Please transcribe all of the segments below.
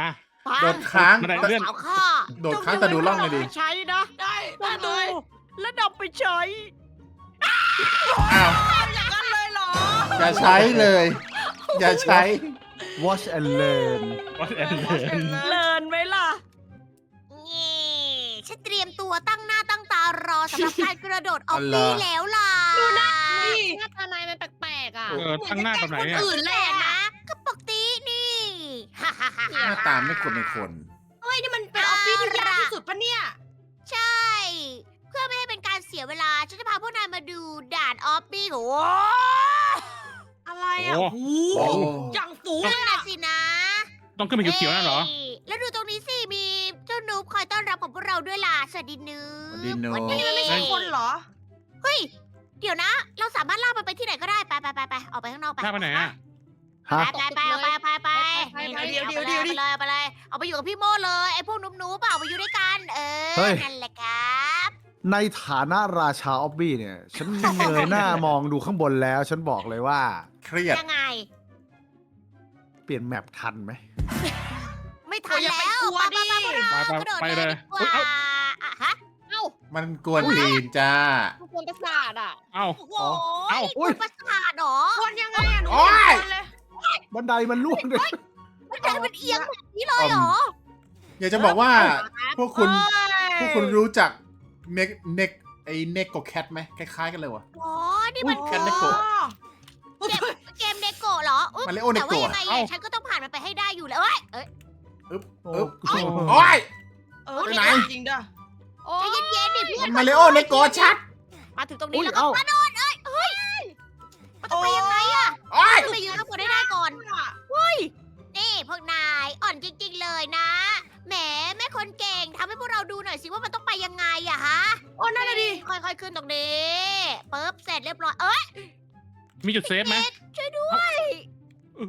อะโดดค้างบันไดแต่เลื่อน สาวข้าโดดค้างแต่ดูร่องเลยดิ ใช้นะได้ต้ได้องเลดูยและนำไปใช้อ้าวอย่างนั้นเลยเหรออย่าใช้เลย อย่าใช้ watch and learn วัดแอนเดินเลินไหมล่ะ นี่ฉันเตรียมตัวตั้งหน้าตั้งตารอสำหรับการกระโดดออฟอะไรฟี่แล้วล่ะนี่หน้าตานายมันแปลกๆอะเออตั้งหน้าแบบไหนคนเนี่ย อื่นแหแหละละนะกระปกตีนี่ฮ่าฮ่าฮ่า หน้าตาไม่คนเป็นคน เฮ้ยนี่มันเป็นออฟฟิศที่ยากที่สุดปะเนี่ย ใช่ เพื่อไม่ให้เป็นการเสียเวลา ฉันจะพาพวกนายมาดูด่านออฟฟี่โอ้อะไรอะโอ้โอ้โหโอ้อย่างสูงนั่นเลยน่ะอะสินะต้องขึ้นเป็นเขียวๆนั่นเหรออ้ยแล้วดูตรงนี้สิ มีเจ้านูบคอยต้อนรับของพวกเราด้วยล่ะ สวัสดีนูบสวัสดีนูบวันี่มันไม่ใช่คนเหรอ เฮ้ย เดี๋ยวนะ เราสามารถลากมันไปที่ไหนก็ได้ ไปไปไปไปออกไปข้างนอกไปหน้าไปไหนอะ ไปฮะ ไปไปเอาไปไปไปไปไปเดี๋ยวเดี๋ยวเดี๋ยวเอาไปเลยเอาไปเลยเอาไปอยู่กับพี่โมเลยไอ้พวกหนุ่มๆเปล่าไปอยู่ด้วยกัน เออเฮ้ยนั่นแหละครับในฐานะราชาออบบี้เนี่ย ฉันเงยหน้ามองดูข้างบนแล้ว ฉันบอกเลยว่า เครียด ยังไง เปลี่ยนแมปทันไหม ไม่ทันโอ้ยอย่าไปแล้วกลัวไปไปไปไปไปกระโดดไปเลเลยยดีกว่าเฮ้ยเอ้ามันกวนตีนจ้า ทุกคนประสาทอะ เอ้า โอ้โหเอ้า คุณประสาทเหรอ คนยังไงอะหนูโอ๊ย บันไดมันล่วงด้วยมันกลายเป็นเอียงแบบนี้เลยเหรออยากจะบอกว่า พวกคุณโอ๊ยพวกคุณรู้จักเน็กเน็กไอ้เน็กโกแคทไหมคล้ายๆกันเลยวะ อ๋อ นี่มันอุ๊ยคือแคทเนโกะ เกมเกมเนโกะเหรออุ๊ยมาริโอเนแต่โกะว่ายังไงเอ้าอะฉันก็ต้องผ่านมันไปให้ได้อยู่แล้วเอ้ยเอ้ย อึ๊บโอ้อึ๊บโอ้โอ้ย เออไปไหน จริงเด้อโอ้ใจเย็นๆดิเพื่มัอนนมาริโอเนโกะชัดมาถึงตรงอุ๊นี้ยแล้วก็เอ้ากระโดดเอ้ยเฮ้ย มันต้องไปยังไงอะโอ้ยต้องไปยืนข้างบนให้ได้ก่อน นี่พวกนายอ่อนจริง ๆ เลยนะ แหมแม่คนเก่งทำให้พวกเราดูหน่อยสิว่ามันต้องไปยังไงอะฮะโอ้นั่นน่ะดิค่อยๆขึ้นตรงนี้ปึ๊บเสร็จเรียบร้อยเอ้ยมีจุดเซฟไหมช่วยด้วย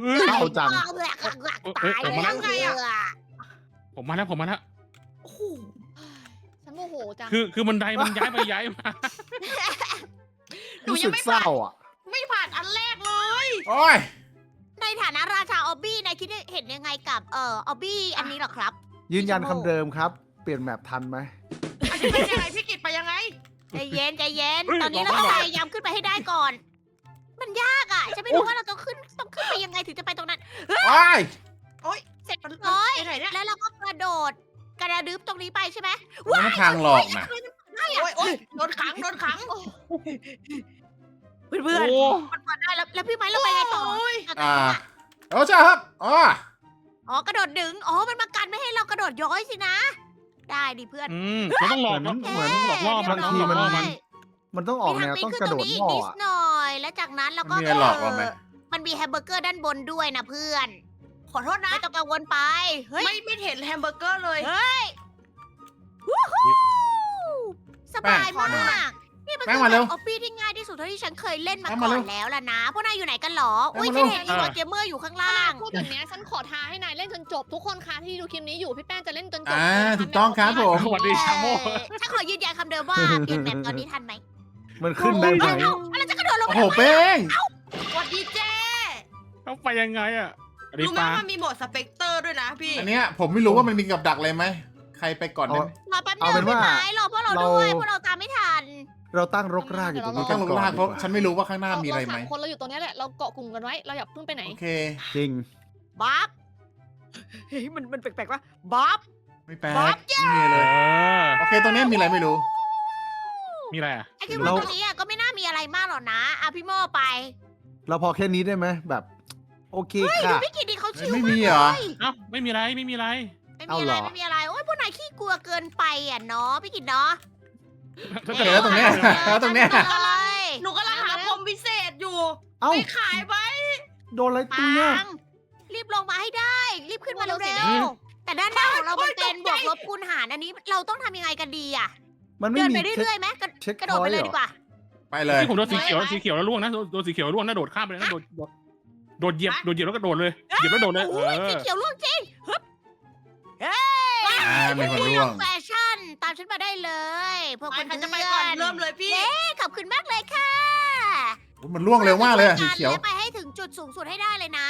เอ้ยเข้าจังหลักหลักหลักตายเอ้ยแล้วผมมาแล้วเสือผมมาแล้วผมมาแล้ว โอ้โหฉันโมโหจังคือคือบันไดมันย้ายไปย้ายมา หนูรู้ยัสึงกไม่เศร้าอะ โอ้ย ในฐานะราชาออบบี้นายคิดเห็นยังไงกับเอ่อออบบี้อันนี้เหรอครับ ยืนยันคำเดิมครับ เปลี่ยนแมปทันไหม อันนี้เป็นยังไงพี่กิตไปยังไง ใจเย็นใจเย็น เฮ้ยตอนนี้บเราอกต้องว่า พยายามขึ้นไปให้ได้ก่อน มันยากอะฉันไม่รู้ว่าเราต้องขึ้นต้องขึ้นไปยังไงถึงจะไปตรงนั้น โอ้ยโอ๊ยเสร็จมันร้อย ไปไหนเนี่ยแล้วเราก็กระโดดกระดึบตรงนี้ไปใช่ไหมมันทางหลอกนะได้โอ๊อะยโอ๊ยโดนขังโดนขัง เพื่อนโอ้ๆมัน มาได้แล้วแล้วพี่ไม้เราไปไงต่อโอ้ยอ่าโอ้ใช่ครับอ๋ออ๋อกระโดดดึง อ๋อ มันมากันไม่ให้เรากระโดดย้อยสินะ ได้ดิเพื่อนอืมเราต้องหลอกเหมือนเนาะเหมือนหลอกล่อมันเรียต้องหลอกล่อร้มันยมันต้องออกแนวมีทาต้องปีนกระโดดขึ้นตรงนี้หม้อนิดอะหน่อย แล้วจากนั้นเราก็มันมีอะไรหลอกเราไหม มันมีแฮมเบอร์เกอร์ด้านบนด้วยนะเพื่อน ขอโทษนะ ไม่ต้องกังวลไป เฮ้ย ไม่ไม่เห็นแฮมเบอร์เกอร์เลย เฮ้ย วู้ฮู้สบายแป้งมาก นี่มันแป้คืงอมาแบเร็วบออฟฟี่ที่ง่ายที่สุดเท่าที่ฉันเคยเล่นมาแป้งก่มาอเร็นวแล้วล่ะนะ พวกนายอยู่ไหนกันหรอ แป้งอุ้ยมาเร็ฉันวเห็นอีวอเกมเมอร์อยู่ข้างล่าง พูดแบบเนี้ยฉันขอท้าให้นายเล่นจนจบทุกคนคะที่ดูคลิปนี้อยู่พี่แป้งจะเล่นจนจบอ่าเลยนะคะถูกต้องครับผม สวัสดีชาโมเอ้ยฉันขอยืนยันคำเดิมว่า เปลี่ยนแบบตอนนี้ทันไหมมันขึ้นได้ไหมเอ้าแล้วจะกระโดดลงโอ้ไปโหทำไมเป้ง สวัสดีเจ้ต้องไปยังไงอะอันนี้รู้ไหมปลา ว่ามันมีโหมดสเปกเตอร์ด้วยนะพี่ อันเนี้ยผมไม่รู้ว่ามันมีกับดักอะไรไหม ใครไปก่อนได้ไหม รอแป๊บนึเอางเป็นพี่ว่าไม้รอพวกเราด้วยพวกเราตามไม่ทัน เราตั้งรกรากอยู่ตรงนี้กัต้อนงลงก่อนลากดีเพราะกว่าฉันไม่รู้ว่าข้างหน้ามีอะไรไหมเาสามคนเราอยู่ตรงเนี้ยแหละเราเกาะกลุ่มกันไว้เราอย่าเพิ่งไปไหนโอเค จริงบ๊อบเฮ้ยมันมันแปลกๆว่าบ๊อบไม่แปลกบ๊อบ ไม่มีเลเอยอ โอเค ตรงเนี้ยมีอะไรไม่รู้ มีอะไรอะ ไอ้ที่ว่าเรา ตรงนี้อะก็ไม่น่ามีอะไรมากหรอกนะอะพี่โม่ไปเราพอแค่นี้ได้ไหมแบบ โอเคเฮ้ยดูค่ะ พี่กิตดีเขาชิวไม่มากมีเหรอ เลยเอ้า ไม่มีอะไร ไม่มีอะไร ไม่เอามีเหอะรไรอ ไม่มีอะไรโอ้ยพวกนายขี้กลัวเกินไปอะเนาะพี่กิตเนาะ ถ้าเดี๋เกิดยวตรงเนี้ยแล้วตรงเนี้ยฉัอะไรหนูกำลังหาพรมพิเศษอยู่เอ้าไม่ขายไปโดนอะไรปัตีเนี่ยงรีบลงมาให้ได้ รีบขึ้นมาพวกเราเสีเร็ยดายวๆแต่ด้านหน้าของเรามันเป็นโอ๊บยวตกกใจลบคูณหารอันนี้เราต้องทำยังไงกันดีอะ มันไม่เดินมีไปเช็คเรื่อยๆไหมกระเช็คกระโดดพไปอยต์เลยเหรดีอกว่า ไปเลยที่ผมโดนสีเขียวสีเขียวแล้วล่วงนะโดนโดนสีเขียวแล้วล่วงนะโดดข้ามไปเลยนะโดดโดดโดดเหยียบโดดเหยียบแล้วก็โดดเลยเหยียบแล้วโดดเลยโอ้เอยสีอเขียวล่วงจริงฮึบเฮ้อ่ามีคนร่วง แฟชั่น ตามฉันมาได้เลย พวกไปคุณใครจะไปเพื่ก่อนอนเริ่มเลยพี่ เย้ขอบคุณมากเลยค่ะมันร่วงเร็วมากเลยอะสีเขียวและไปให้ถึงจุดสูงสุดให้ได้เลยนะ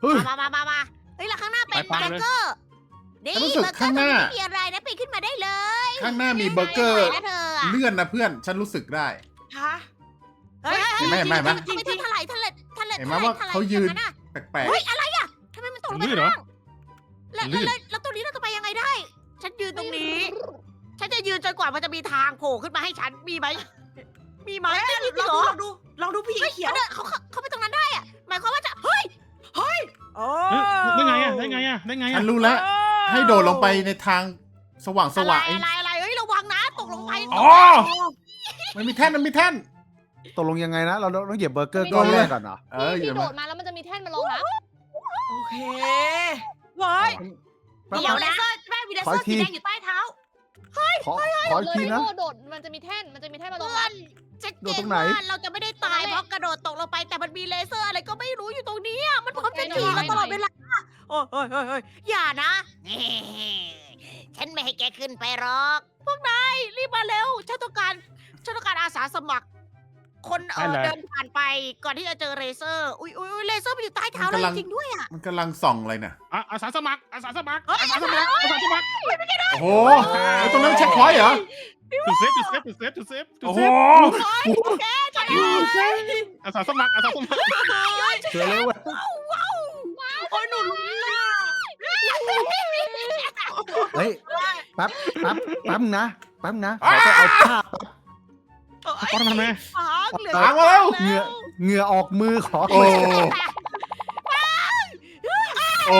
เฮ้ย มามามามาเฮ้ยแล้วข้างหน้าเป็นไปเบๆอเลยร์เกอร์นี่ฉันรู้เบสึอกร์เกอข้างร์หตรงน้านี้ไม่มีอะไรนะปีนขึ้นมาได้เลยข้างหน้ามีเบอร์เกอร์ นะเธออะเลื่อนนะเพื่อนฉันรู้สึกได้ ฮะเฮ้ยเห็นไหมเห็นไหมเห็นไหมทำไมเธอถลายถลายถลายเห็นไหมว่าถลเขายืนองะแปลกเฮ้ยอะไรอะทำไมมันตกลงไปลื่นเหรอข้างล่างแล้วลื่น แล้ว ยืนตรงนี้ ฉันจะยืนจนกว่ามันจะมีทางโผล่ขึ้นมาให้ฉัน มีไหม มีไหมไม่มีจริลงองเหรดูอลองดูลองดูผู้หญิงเฮ้ยเขียวเขาเดินเขาเขาเขาไปตรงนั้นได้อะหมายความว่าจะ เฮ้ยเฮ้ยโอ้เอ้ยได้ไงอะได้ไงอะได้ไงๆฉัอะนรู้แล้ว ให้โดดลงไปในทางสว่างสอะไรว่างอะไรอะไรเฮ้ยระวังนะตกลงไปอ๋อมันมีแท่นมันมีแท่น ตกลงยังไงนะ เราต้องเหยียบเบอร์เกอร์ก้อนแรกก่อนเหรอ เอออพี่ยู่โดมาดมาแล้วมันจะมีแท่นมาลงนะโอเค เฮ้ยแป๊บเดี๋ยวๆเลเซอร์แม่มีเลขเซอออีร์กที สีแดงอยู่ใต้เท้าขอขออีกเลยทีพี่นะโมโดดมันจะมีแท่นมันจะมีแท่นมาลงเพื่อนะนชัดโดเจดตนรงไหน ว่าเราจะไม่ได้ตายเพราะกระโดดตกลงไปแต่มันมีเลเซอร์อะไรก็ไม่รู้อยู่ตรงนี้อะมันพร้อมจะยิงเราตลอดเวลาโอ้ยเฮ้ยเฮ้ยเฮ้ยอย่านะฉันไม่ให้แกขึ้นไปหรอก พวกนายรีบมาเร็วฉันต้องการฉันต้องการอาสาสมัคร คนเออได้เลย เดินผ่านไปก่อนที่จะเจอเลเซอร์ อุ้ยอุ้ยอุ๊ยเลเซอร์มันอยู่ใต้เท้าเราจริงๆด้วยอะมันกำลังส่องอะไรน่ะ อะอาสาสมัครอาสาสมัครอาสาสมัครอาสาสมัครโอ้โหไอ้ตรงนั้นเช็คพอยต์เหรอ จุดเซฟจุดเซฟจุดเซฟจุดเซฟจุดโอ้เซโหฟอาสาสมัครอาสาสมัครเสือเลยเว้ยโอ้ยหนูรู้ละเฮ้ยแป๊บแป๊บแป๊บนึงนะแป๊บนึงนะขอไปเอาผ้าแป๊บก้อนทำไมฟา งเหลือถางมาแล้ว เหงื่อเหงื่อออกมือขอโอ้โอ้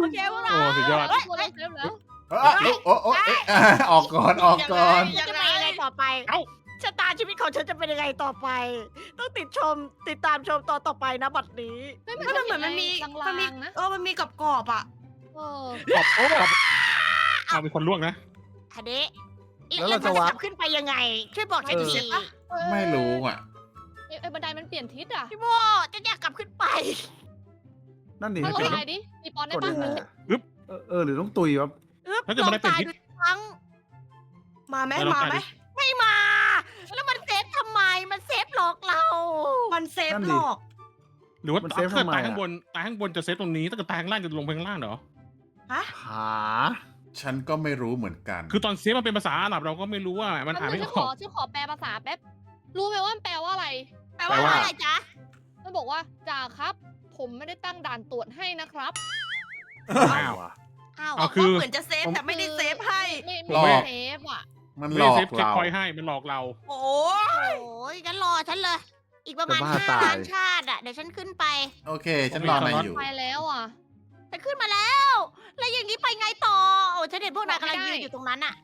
โอเคพวกเราโอ้สุดยอดทุกคนเราเซฟแล้วเอ้ยโอ้โอ้เอ๊ะออกก่อนออกก่อนจะเป็นยังไงต่อไปเอ้าชะตาชีวิตของฉันจะเป็นยังไงต่อไป ต้องติดชมติดตามชมตอนต่อไปนะบัดนี้ ไม่ก็มันเหมือนมันมีลามันมีงๆนะเออมันมีกับกรอบๆอะ เออ ขอบโอ้ขอบเอาเป็นคนลวกนะ อันนี้ แล้วเราจะแล้ววาขับขึ้นไปยังไง ช่วยบอกฉันเออทีไม่รู้อะ เอ้ยเอ้ยบันไดมันเปลี่ยนทิศอะพี่โมจะอยากกลับขึ้นไป นั่นดิถ้าลงเดี๋ยวไปดิมีปอนได้กดปะยังไงอะเออเออหรือต้องตุยวะถ้าเกิดมันได้เป็นพิษลองตายดูครั้งมาไหมเออลองมาไหมไปดิไม่มา แล้วมันเซฟทำไมมันเซฟหลอกเรามันเซฟหลอกหรือว่ามันถ้าเซฟเกิดทำไมตายอะข้างบนตายข้างบนจะเซฟตรงนี้ถ้าเกิดตายข้างล่างจะลงไปข้างล่างเหรอ หา ฉันก็ไม่รู้เหมือนกัน คือตอนเซฟมันเป็นภาษาอาหรับเราก็ไม่รู้ว่ามันอ่านแป๊บไม่นึงอฉันขออก ฉันขอแปลภาษาแป๊บ รู้ไหมว่ามันแปลว่าอะไร แปลแปลว่าว่า อะไรจ๊ะ มันบอกว่าจ่าครับ ผมไม่ได้ตั้งด่านตรวจให้นะครับ อ้าวว่ะอ้าวเอาคือ เหมือนจะเซฟแต่ไม่ได้เซฟให้ ไม่หลไม่อก เซฟอะมันไม่หลได้อกเซฟเช็คเรา พอยต์ให้มันหลอกเรา โอ้โอ้ยงั้นรอฉันเลย อีกประมาณจะบ้าห้าตาย ล้านชาติอะ เดี๋ยวฉันขึ้นไป โอเค ฉันรอนายอยู่ ไปแล้วอะ ฉันขึ้นมาแล้ว แล้วอย่างนี้ไปไงต่อโอ้ฉันเห็นพวกนายกำลังยืนอยู่ตรงนั้นอะ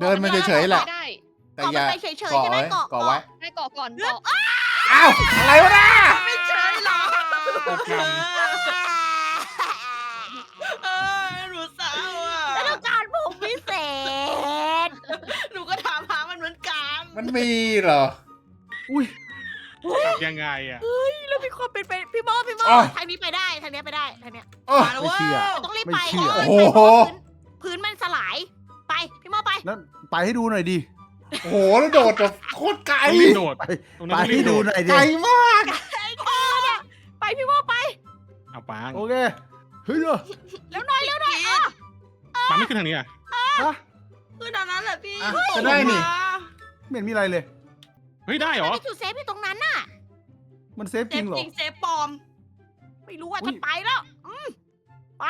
เดินมาเฉยๆแหละ ได้แต่เกาะอมันย่าไปเฉยๆเกาะใช่ไหมไว้เกาะเกาะไว้ให้เกาะก่อนเกาะอ้าวอะไรวะน่ะไม่เฉยหรอโอ้กรรมเออหนูเศร้าอะฉันต้องการผมพิเศษ หนูก็ถามหามันเหมือนกันมันมีเหรอ อุ้ย กลับยังไงอะ แล้วมีคนเป็นไปพี่โมพี่โมอ๋อทางนี้ไปได้ทางนี้ไปได้ทางเนี้ยโอ้มาแล้วเว้ยต้องรีบไม่ไปเชื่อเพราะโอ้โหพื้นพื้นมันสลายไปพี่โมไป นั่นไปให้ดูหน่อยดิ โอ้โหแล้วโดดแบบโคตรไกลต้องรีบโดด ไปตรงไปนั้นต้องรีให้บโดดูดหน่อยไกดิลมากไปพี่โมไปเอาปังโอเค เฮ้ยเดี๋ยวแล้วหน่อยแล้วหน่อยพี่ปังไม่ขึ้นทางนี้อะฮะ คือดังนั้นแหละพี่อะจะได้นี่ ไม่เห็นมีอะไรเลย เฮ้ยได้เหรอมีจุดเซฟอยู่ตรงนั้นน่ะมันเซฟเซจริฟงเหรอ จริงเซฟปลอม ไม่รู้ว่าอุ๊จะยไปแล้ว อืมไป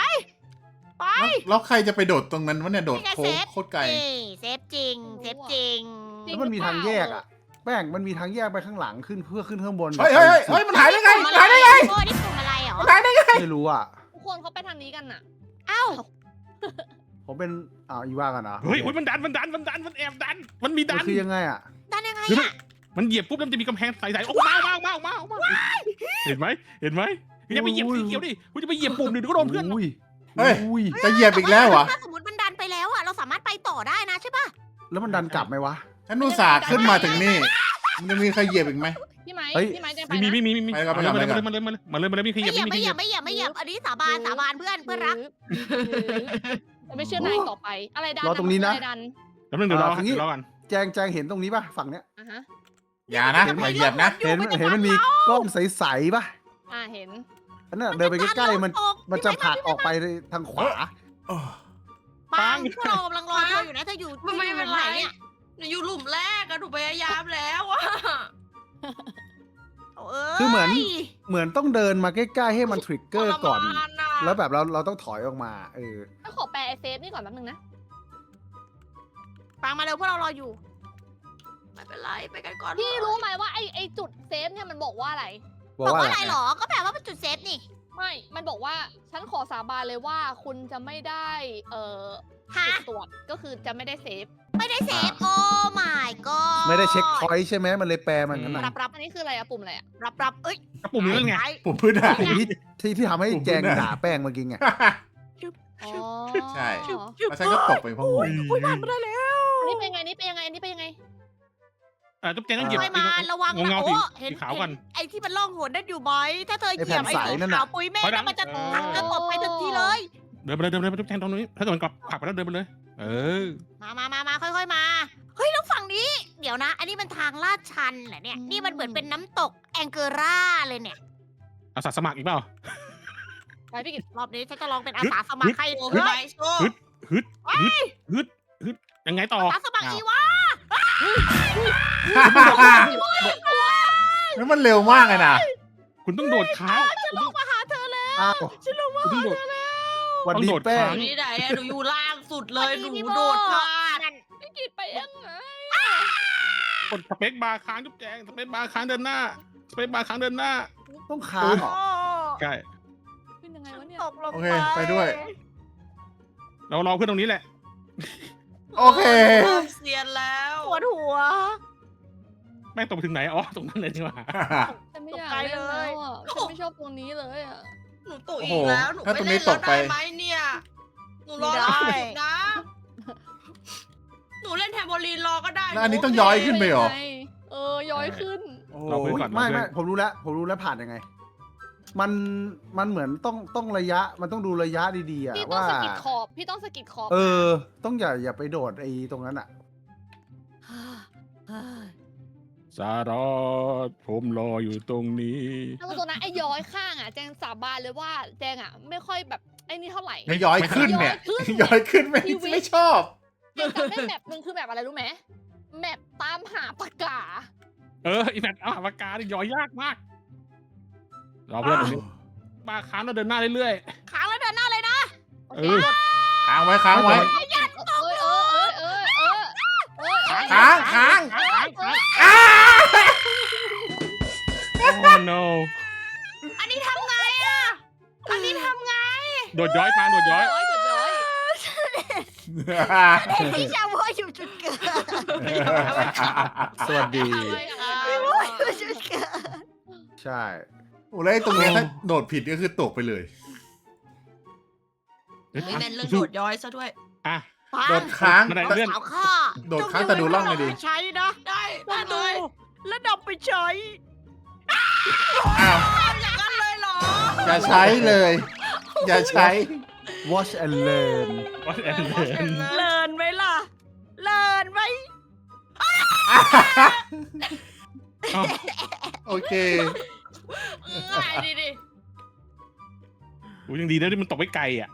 ไป แล้วแล้วใครจะไปโดดตรงนั้นวะเนี่ย โดดนี่ไงโค้เซงฟโคตรไกล นี่เซฟจริง เซฟจริงแล้วมันมีทางแยกอะ แป้งมันมีทางแยกไปข้างหลังขึ้นเพื่อขึ้นข้างบนเฮ้ยเฮ้ยเฮ้ยเฮ้ยมันหายได้ไงมันหายได้ไงโอ้นี่กลุ่มอะไรเหรอ มันหายได้ไง ไม่รู้อะ ทุกคนเขาไปทางนี้กันน่ะ เอ้า ผมเป็นอ่าอีว่ากันนะเฮ้ยอุ๊ยมันดันมันดันมันดันมันแอบดัน มันมีดัมันนคือยังไงอะ ดันยังไงคืออะ มันเหยียบปุ๊บแล้วมันจะมีกำแพงใสๆโอ้มามามามามาเห็นไหมเห็นไหมคุณจะไปเหยียบสีเขียวดิคุณจะไปเหยียบปุ่มดิเดี๋ยวก็โดนเพื่อนอุ้ยเฮ้ย อุ้ย จะเหยียบอีกแล้วเหรอ ถ้าสมมติมันดันไปแล้วอะเราสามารถไปต่อได้นะใช่ปะแล้วมันดันกลับไหมวะ ฉันอุตส่าห์ขึ้นมาถึงนี่ มันจะมีใครเหยียบอีกไหม พี่ไม้เฮ้ย พี่ไม้จะไปไม่มีนะไม่มีไม่มีไปก่อนไปก่อน มาเลยไปก่อนมาเลยมาเลยมาเลยมาเลยมาเลยมีใครไม่เหยียบเหยียบไม่ไม่มีเหยียบไม่เหยียบไม่เหยียบ อันนี้สาบานสาบานเพื่อนเพื่อนรัก จะไม่เชื่อนายต่อไป อะไรดันรอตรงนี้นะอะไรดันแล้วนึงเดี๋ยวรออ่าทีนี้ เดี๋ยวรอกันแจงแจงเห็นตรงนี้ป่ะ ฝั่งเนี้ย อะฮะ อย่านะอย่าเหยียบนะ เห็นเห็นมันมีกล้องใสๆป่ะอ่าเห็นเอันนั้นเดินไปใกล้ๆมัน มันจะผลักออกไปทางขวาโอ้ปังพวกเรากำลังรอเธออยู่นะเธออยู่มันไม่เป็นไรธออยู่หนเนี่ยหนูอยู่หลุมแรกอะหนูพยายามแล้วอะโอ้ยคือเหมือน เหมือนต้องเดินมาใกล้ๆให้มันทริกเกอร์ก่อนทรมาะแล้วแบบเราเราต้องถอยออกมา เออถ้าขอแปลไอเซฟนี่ก่อนแป๊บนึงนะปังมาเร็วพวกเรารออยู่ ไม่เป็นไรไปกันก่อนพี่รู้ไหมว่าไอไอจุดเซฟเนี่ยมันบอกว่าอะไร บอกบอกว่าว่าอะอะไรไรหรอ ก็แปลว่าเป็นจุดเซฟนี่ ไม่ มันบอกว่าฉันขอสาบานเลยว่าคุณจะไม่ได้เอ่อฮะจุดตรวจก็คือจะไม่ได้เซฟ ไม่ได้เซฟโอ้ my god ไม่ได้เช็คพอยต์ใช่ไหมมันเลยแปลมันงั้นรันะบรับอันนี้คืออะไรอะปุ่มอะไรอะรับรับเอ้ยกระปุ่มนี้นั่นไงปผมพื้นได้ที่ที่ที่ทำให้ผมแจงพูดนะด่าแป้งเมื่อกี้ไงอ๋อใช่ชึบชึบแล้วฉันก็ตกไปเพราะงูอุ้ยผ่านมาได้แล้วอันนี้เป็นไงอันนี่เป็นยังไงอันนี้เป็นยังไงเออจุ๊บแจงต้องเหยียบค่อยมาระวังเงานะเงาโอ้สีเห็นสีขาวก่อน เห็นไอ้ที่มันล่องหนนั่นอยู่ไหมถ้าเธอเหไอ้ยียบแผ่นไอ้ใสสีนั่นน่ะ ขาวปุยเมฆถอยหลันั่งนมันจะเออผลักเธอตกไปทันทีเลย เดินไปเลยเดินไปเลยจุ๊บแจงตรงนี้ถ้าเกิดมันกลับผลักไปแล้วเดินไปเลย เออมามามามาค่อย ๆ มา เฮ้ยแล้วฝั่งนี้ เดี๋ยวนะ อันนี้มันทางลาดชันเหรอเนี่ย นี่มันเหมือนเป็นน้ำตกแองเกอร่าเลยเนี่ย อาสาสมัครอีกเปล่า ไปพี่กิตรอบนี้ฉันจะลองเป็นอาสาสมัครให้โอ้เธพี่อไม้โชว์ฮึดฮึดฮึดฮึดยังไงต่ออาสาสมัครอ้าวอีวะ แล้วมันเร็วมากเลยนะคุณต้องโดดค้างคุณต้องมาหาเธอแล้วอ้าวฉันลงมาคุณต้องโดดวันต้องดีโดดแป้งค้างนี่ไหนอะหนูอยู่ล่างสุดเลยหนูพี่โดดพลาดนั่นพี่กิตไปยังไงกดสเปคบาร์ค้างจุ๊บแจงสเปคบาร์ค้างเดินหน้าสเปคบาร์ค้างเดินหน้าต้องค้างเหรอโอ้ใช่ขึ้นยังไงวะเนี่ยตกลงโอเคไปด้วย เรารอเพื่อนตรงนี้แหละ โอเคเริ่มเซียนแล้วปวดหัว แม่งตกไปถึงไหน อ๋อ ตรงนั้นเลยนี่หว่าฉันไม่อยากเล่นแล้วอะฉันไม่ชอบตรงนี้เลยอะ หนูตกโอ้อีโหกแล้ว หนูถ้าไม่ตรงนี้เล่นแล้วตกไปได้ไหมเนี่ย หนูรอไม่รได้อบนะ หนูเล่นแทมโบลีนรอก็ได้แล้วอันนี้ต้องย้อยขึ้นไปเหรอ เออ ย้อยขึ้นโอ้เราเพื่อนโหก่อนไม่เราเพื่ไม่อนผมรู้แล้ว ผมรู้แล้วผ่านยังไง มัน มันเหมือนต้อง ต้องระยะ มันต้องดูระยะดีๆอะพี่ต้องว่าสะกิดขอบ พี่ต้องสะกิดขอบ เออ ต้องอย่า อย่าไปโดดไอ้ตรงนั้นอะ สารอดผมรออยู่ตรงนี้ แล้วตัวนั้นไอ้ย้อยข้างอะแจงสาบานเลยว่าแจงอะไม่ค่อยแบบไอ้นี่เท่าไหร่ไม่ย้อยขึ้นเนี่ยย้อยขึ้น ย้อยขึ้นไม่ชีวิต ไม่ชอบ แจงจำได้แมปหนึ่งคือแมปอะไรรู้ไหมแมปตามหาปากกา เอออีแมทเอาปากกาดิย่อยยากมากรอเพื่อนตรงนี้บาร์ค้างแล้วเดินหน้าเรื่อยค้างแล้วเดินหน้าเลยนะๆเออค้างไว้ค้างไว้ เอ้ยเออเออเออเออเออค้างค้างค้างค้างอ้าโอ้ no อันนี้ทำไงอะอันนี้ทำไงโดดย้อยปางโดดย้อยย้อย จุดย้อยเห็นพี่ชาวโวอยู่จุดเกิดสวัสดีอะไรอะพี่โวอยู่จุดเกิดใช่โอ้แล้วไอ้ตรงเนี้ยถ้าโดดผิดก็คือตกไปเลยไม่เป็นเรื่องโดดย้อยซะด้วย อะ โดดค้าง บันไดรถเลื่อน สาวข้าโดดค้างแต่ดูร่องเลยดิ ใช้นะได้ได้ต้องเลดูยแล้วนำไปใช้ อ้าวอย่างนั้นเลยเหรออย่าใช้เลย อย่าใช้ watch and learn วัดแอนเดินเลินไหมล่ะ เลินไหมโอเคง่ายดิดิโอ้ยังดีนะที่มันตกไปไกลอะ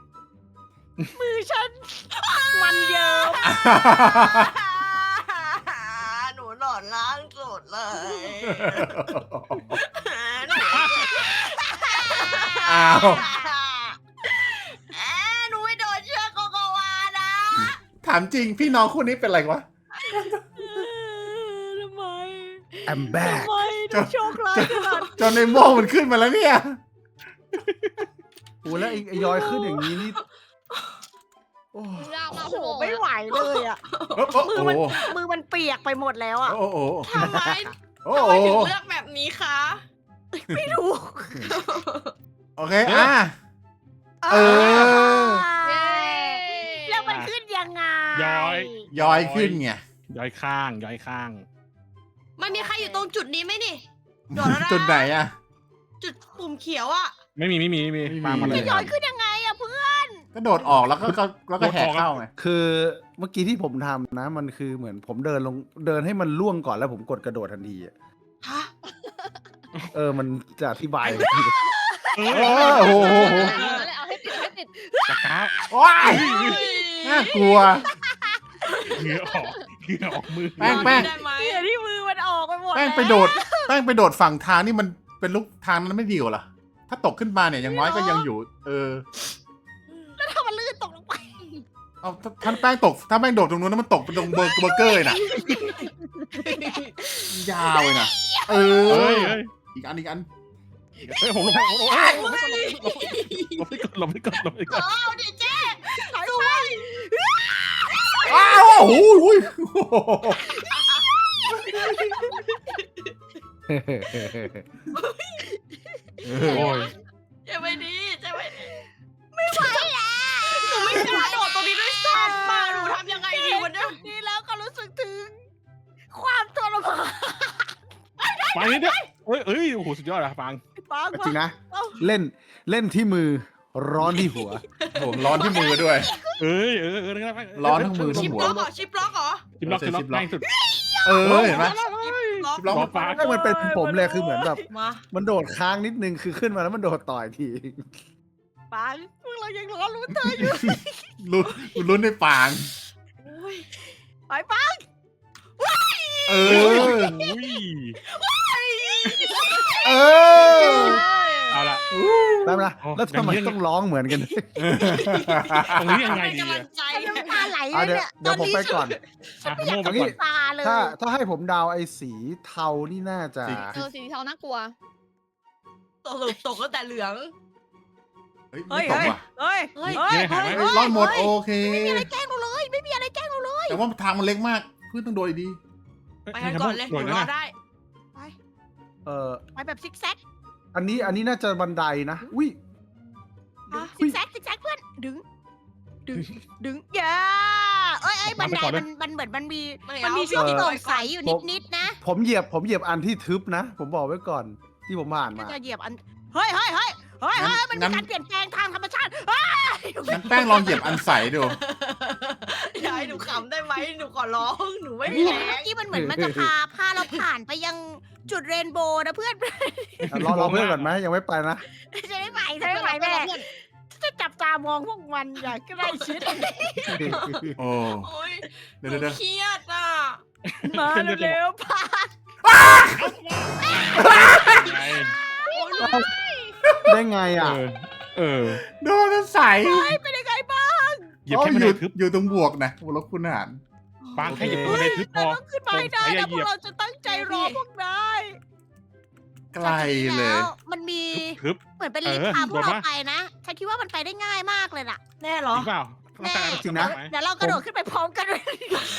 มือฉัน มันเยิม หนูหลอนล้างสุด เลยหนูอ้าวเอ๊ะหนูไม่โดนเชือกโกโกวานะถามจริงพี่น้องคู่นี้เป็นไรวะ ทำไม I'm back ทำไมถึงโชคร้ายขนาดจนในโม่มันขึ้นมาแล้วเนี่ย โอ้แล้วไอ้ไอ้ย้อยขึ้นอย่างนี้นี่โอ้ยากมาก โอ้พี่โหโมไม่ไหวเลยอะ โอ้โอ้มือโอ้มัน มือมันเปียกไปหมดแล้วอะ โอ้โอ้ทำไมโอ้ทำโอ้ไมถึงเลือกแบบนี้คะไม่รู้โอเคอะ เออ เย้แล้วมันขึ้นยังไงย้อย ย้อยขึ้นไงย้อยข้าง ย้อยข้าง มันมีใครอยู่ตรงจุดนี้ไหมนี่ โดดแล้วนะ จุดไหนอะ จุดปุ่มเขียวอะไม่มีไม่มีไม่มีไม่มี ปางมาเลจะยย้อยขึ้นยังไงอะเพื่อน ก็โดดออกแล้วก็ก็แล้วก็แหกเข้าไงคือเมื่อกี้ที่ผมทำนะ มันคือเหมือนผมเดินลงเดินให้มันล่วงก่อนแล้วผมกดกระโดดทันทีอะฮะเออมันจะอธิบายเอโอ้โห เอาให้ติดเอาให้ติดจักรว้ายน่ากลัว เหงื่อออกเหงื่อออกมือแป้งแป้ง ได้ไหมเหี้ยที่มือมันออกไปหมดแป้งไปโดดแป้งไปโดดฝั่งทางนี่มันเป็นลูกทางนั้นไม่ดีกว่าเหรอถ้าตกขึ้นมาเนี่ยอย่างน้อยก็ยังอยู่ เออแล้ว ถ้ามันลื่นตกลงไปเอาถ้าถ้าแป้งตก ถ้าแป้งโดดตรงนู้นแล้วมันตกไปตรงเบอร์เบอร์เกอร์เลยน่ะ ยาวเลยนะเอเฮ้อยเฮ้ยอีกอันอีกอัน เฮ้ยผมลงไปผมลงไปลงไปลงไปก่อนลงไปก่อนลงไปก่อนเอาดิเจ๊อ้าวโอ้โหอุ้ยโอ้ยเจ๊ไม่ดีเจ๊ไม่ดีหนูไม่กล้าโดดตรงนี้ด้วยซ้ำมาหนูทำยังไงดีวันนี้นี่แล้วก็รู้สึกถึง ความทรมานฟังนิดเดียวเฮ้ยเอ้ยโอ้โหสุดยอดอะฟังปังจริงนะ เล่นเล่นที่มือร้อนที่หัวโหร้อนที่มือด้วย เอ้ยเออเออนั่นร้อนทั้งมือทั้ชิงปหัว ล็อกเหรอชิปล็อกเหรอชิมล็อกชิมล็อกง่ายสุดเออเห็นไหมล็อกชิปล็อกบอกฟ้าไม่มันเป็นผมเลยคือเหมือนแบบ มามันโดดค้างนิดนึงคือขึ้นมาแล้วมันโดดต่อยที ปังพวกเรายังร้อนรู้เธออยู่ลุ้นลุ้นในปาง โอ้ยไปปังเอเอออเออ เอาละ แป๊บนะโอ้แล้วทำไมอย่างนี้ ต้องร้องเหมือนกันตรงนี้ยังไงเป็นดีกำลัอะงใจน้ำตาไหลเลอะยเดี๋ยวเนี่ยเดี๋ยวผมไปก่อนอะโม่ไปเอางี้ก่อนตาเลยถ้าถ้าให้ผมเดาวไอ้สีเทานี่น่าจะ สี เออสีเทาน่ากลัว ตกหลุมตกตั้งแต่เหลือง เฮ้ยเฮ้ไม่ยตกเฮ้ยว่ะเฮ้ยเฮ้ย เฮ้ยยังไงหายไหมเฮ้ยรอดหมดโอเค ไม่มีอะไรแกล้งเราเลยไม่มีอะไรแกล้งเราเลยแต่ว่าทางมันเล็กมากเพื่อนต้องโดดดี ไปกันก่อนเลยหหน่นูอยรอนะได้เออไปแบบซิกแซกอันนี้อันนี้น่าจะบันไดนะ อุ้ยซิกแซกซิกแซกเพื่อนดึงดึงดึงอย่าเอ้ยเอ้ยบันไดมันมันเหมือนมันมีไม่มันเอามีช่วงพี่โปร่ปงล่ใสอยอยู่ผมนิดๆนะผมเหยียบผมเหยียบอันที่ทึบนะ ผมบอกไว้ก่อนที่ผมอ่านมา จะเหยียบอันเฮ้ยเฮ้ยเฮ้ย เฮ้ยเฮ้ยมันมีงั้นการเปลี่ยนแปลงทางธรรมชาติเฮ้ยๆงั้นแป้งลองเหยียบอันใสดูอยากให้หนูขำได้ไหมหนูขอร้องหนูไม่มีเมื่แรงอกี้มันเหมือนมันจะพาพาเราผ่านไปยังจุดเรนโบว์นะเพื่อนอะรอรอเพื่อนก่อนไหมยังไม่ไปนะจะได้ไหวจะได้ไหวแม่จะจับตามองพวกมันอย่างใกล้ชิดโอ้โอ้ยหเดี๋ยวนูเดี๋ยวเดี๋ยวเครียดอะมาเร็วๆพา ไง ได้ไงเออะอ เออ โดนอันใสเป็นยังไงบ้างเหยียบอ๋อแค่อไม่ยู่ได้ทึบ อยู่ตรงบวกนะบวกลบคูณหารฟังแค่เหยียบไม่ได้ทึบพอ ต้องขึ้นไปได้ผมนะเหพยีวยกบเราจะตั้งใจรอพวกนายไกลเลย แล้วมันมีทึบ เหมือนเป็นลิฟต์เออพาพวกเราโดดมาไปนะ ฉันคิดว่ามันไปได้ง่ายมากเลยล่ะ แน่เหรอจริงเปล่าต้องการจริงนะ ไหมเดี๋ยวเรากระโดดขึ้นไปพร้อมกันเลย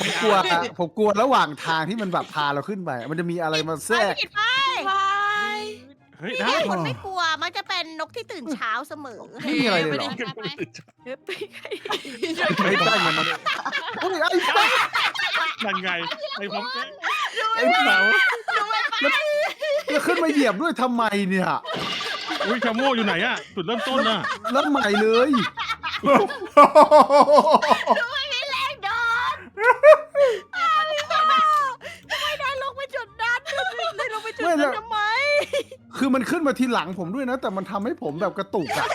ผมกลัวผมกลัวระหว่างทางที่มันแบบพาเราขึ้นไป มันจะมีอะไรมาแทรก ผิดไปบาย เฮ้ยนี่ได้ไงคนไม่กลัวมันจะเป็นนกที่ตื่นเช้าเสมอไม่มีอะไรเลยเหรอไปไป เฮ้ยไปไงไม่ได้มันมันโอ้ยไอ้แป้งนั่นไงไอ้พร้อมแก้ไอ้เสาแล้วขึ้นมาเหยียบด้วยทำไมเนี่ย อุ้ยชาโม่อยู่ไหนอะจุดเริ่มต้นน่ะเริ่มใหม่เลยไม่มีแรงโดนไม่ได้ลงไปจุดนั้นเลยลงไปจุดนั้นทำไม คือมันขึ้นมาทีหลังผมด้วยนะ แต่มันทำให้ผมแบบกระตุกอะ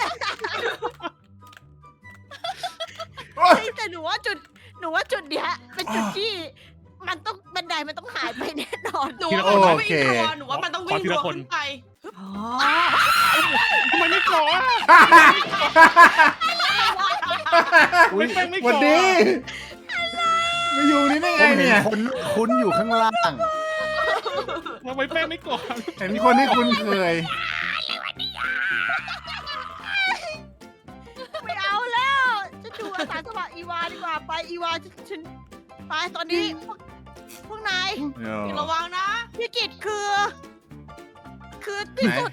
เฮ้ยแต่หนูว่าจุดหนูว่าจุดเนี้ยเป็นจุดที่ มันต้องบันไดมันต้องหายไปแน่นอนหนูว่ามันต้องวิ่งรัวหนูว่ามันต้องวิ่งรัวขึ้นไปทำไมไม่ก่ออะอุ๊ยไม่ไม่วันก่อดีมาอยู่นี่ได้ผไงมเห็เนี่นยคนคุ้นอยู่ข้างล่าง ทำไมแป้งไม่ก่อเห็นคนที่คุณเคย ไม่เอาแล้วจะดูอาสาสมัครอีวาดีกว่าไปอีวาฉันไปตอนนี้พวกพวกนายระวังนะพี่กิตคือ คือที่ไหนสุด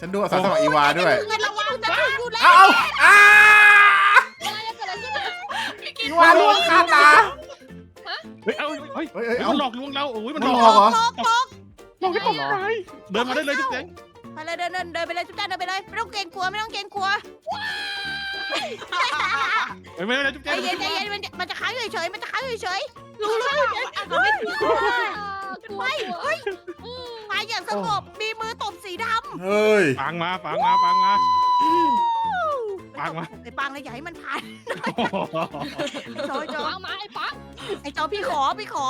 ฉันดูอาสาสมัครอีวาด้วย เงินระวังจะถึงอยู่แล้วเอาอ้าอะไรจะเกิดอะไรขึ้นอะอีวาลวงคาตา เฮ้ย เอาเฮ้ยเฮ้ยเฮ้ยมันเอาหลอกลวงเรา โอ้ย มันมันหลหลออกกเหรอตก ตกหลอกให้ตกใจเดินมาได้เลยจุ๊บแจงไปเลยเดินเดินเดินไปเลยจุ๊บแจ๊ดเดินไปเลยไม่ต้องเกรงกลัวไม่ต้องเกรงกลัวไปไม่ได้จุ๊บแจใจงเย็นใจเย็นมันจะมันจะค้างอยู่เฉยๆมันจะค้างอยู่เฉยรู้แล้วกลัวกลัวๆไปอย่างสงบมีมือตบสีดเฮ้ยฟังมาฟังมาฟังมาำปังวะ ไอ้ปังเลยอย่าให้มันผ่านจอยจอเอามาไอ้ปังไอ้จอพี่ขอพี่ขอ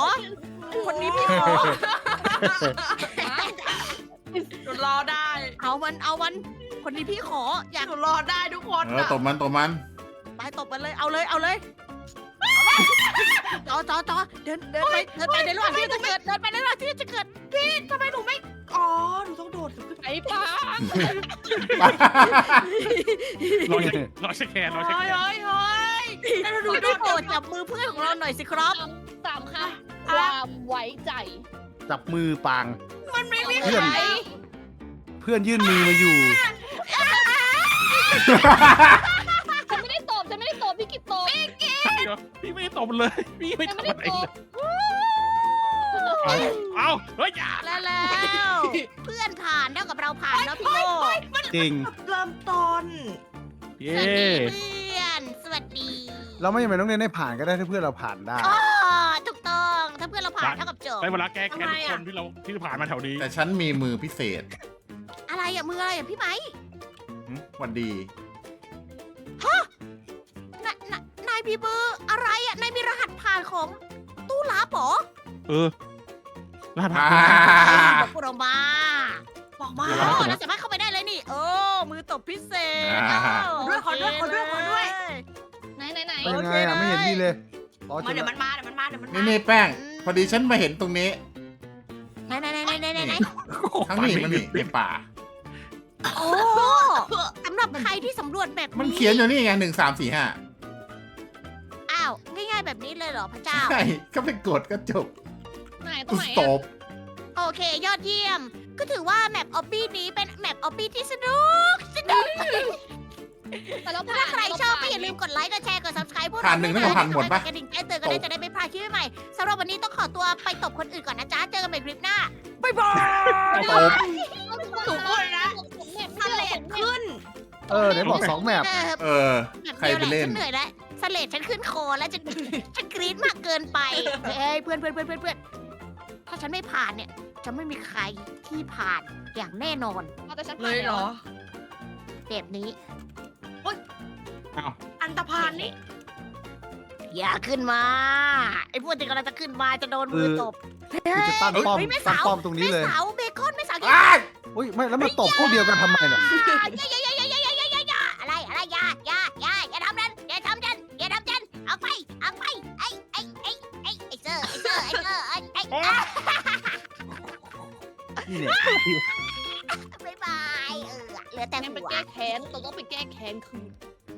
คนนี้พี่ขอ หนูรอได้เอามันเอามัน คนนี้พี่ขออยากหนูรอได้ทุกคนเออตบมันตบมัน ไปตบมันเลยเอาเลยเอาเลยจอจอจอเดินเดินไปเดินไปในระหว่างที่จะเกิดเดินไปในระหว่างที่จะเกิดพี่ทำไมหนูไม่อ๋อหนูต้องโดดขึ้นไปไอ้ปังรอเช็ครอเช็คแคนรอเช็คเฮ้ยแคนเฮ้ยเฮ้ยดูได้โปรดจับมือเพื่อนของเราหน่อยสิครับ สามคำความไว้ใจ จับมือปาง มันไม่มีเพื่อน ใครเพื่อนยื่นมือมาอยู่ ฉันไม่ได้ตบฉันไม่ได้ตบพี่กิตตบพี่ไม่ได้ตบเลย พี่ไม่ฉันทำไม่อะไรได้ตเลบยเอาเฮ้ยอย่าแล้วแล้ว เพื่อนผ่านเท่ากับเราผ่านเนาะพี่โมจริง เริ่มต้นเย้สวัสดีเพื่อน สวัสดีเราไม่จำเป็นต้องเน้นให้ผ่านก็ได้ถ้าเพื่อนเราผ่านได้อ๋อ ผ่านเท่ากับจบ ได้เวลาแก้แค้นทำไมทุกอะคนที่เราที่ผ่านมาแถวนี้แต่ฉันมีมือพิเศษอะไรอะมืออะไรอะพี่ไหมหึหวันดี นายนายนายมีเบอร์อะไรอะนายมีรหัสผ่านของตู้ลับเหรอเออรหัสผ่าอ่านบอกพวกเรามาบอกมาเดี๋ยวโอ้เราเราสามารถเข้าไปได้เลยนี่ โอ้มือตบพิเศษอ่า โขอด้วยขอด้วยขอด้วยไหนไหนไหน เป็นยังไงอะไม่เห็นมีเลยอ๋อมาเจอเดี๋ยวแล้วมันมาเดี๋ยวมันมาเดี๋ยวมันนี่มานี่แป้ง พอดีฉันมาเห็นตรงนี้ไหนไหนไหนไหนไหนไหนทั้งนี้มันนี่ในป่า โอ้สำหรับใครที่สำรวจแบบมันเขียนอยู่นี่ไงหนึ่งสามสี่ห้าอ้าวง่ายๆแบบนี้เลยเหรอพระเจ้า ใช่ ก็ไปกดก็จบไหนตรกูงไหนตอะบโอเค ยอดเยี่ยม ก็ถือว่าแมปออบบี้นี้เป็นแมปออบบี้ที่สนุกสนุก แต่เราผ่าถ้านใครชอบก็อย่าลืมกดไลค์ กดแชร์ กด subscribe พวกเราผ่านหนึ่งแล้วก็ผ่านหมดปะกระดิ่งแจ้งเตือนกันได้จะได้ไม่พลาดคลิปใหม่ๆสำหรับวันนี้ต้องขอตัวไปตบคนอื่นก่อนนะจ๊ะ เจอกันใหม่คลิปหน้า บ๊ายบายตบถูกคนนะทะทะเลขึ้น เออไหนบอกสองแมป เออเออ แบบใครเดียวไปแหละเล่นฉันเหนื่อยแล้วสเลดฉันขึ้นคอแล้วฉัน ฉันกรี๊ดมากเกินไปเฮ้ยเพื่อนเพื่อนเพื่อนเพื่อนเพื่อนถ้าฉันไม่ผ่านเนี่ย จะไม่มีใครที่ผ่านอย่างแน่นอน เอาแต่ฉันเลผ่านยเหรอ แบบนี้ อ้าว อันตรพานนี่อย่าขึ้นมา ไอ้พวกที่กำลังจะขึ้นมาจะโดนมือตบคือจะตั้งป้อมเฮ้ยไม่ตั้งเสาป้อมตรงนี้ไม่เลยเสาเบคอนไม่เสาอย่าอ้ายอุ้ยไม่แล้วมาตบพวกเดียวกันทำไมเนี่ยอย่าอย่าอย่าอย่าอย่าอย่าอย่าอย่าอะไรอะไรอย่าอย่าอย่าอย่าทำฉันอย่าทำฉันอย่าทำฉันเอาไปเอาไปไอ้ไอ้ไอ้ไอ้ไอ้เซอร์ไอ้เซอร์ไอ้เซอร์ไอ้ไอ้นี่เนี่ยบ๊ายบายเออเหลือแต่งั้นไปหัว แก้แค้นเราต้องไปแก้แค้นคืน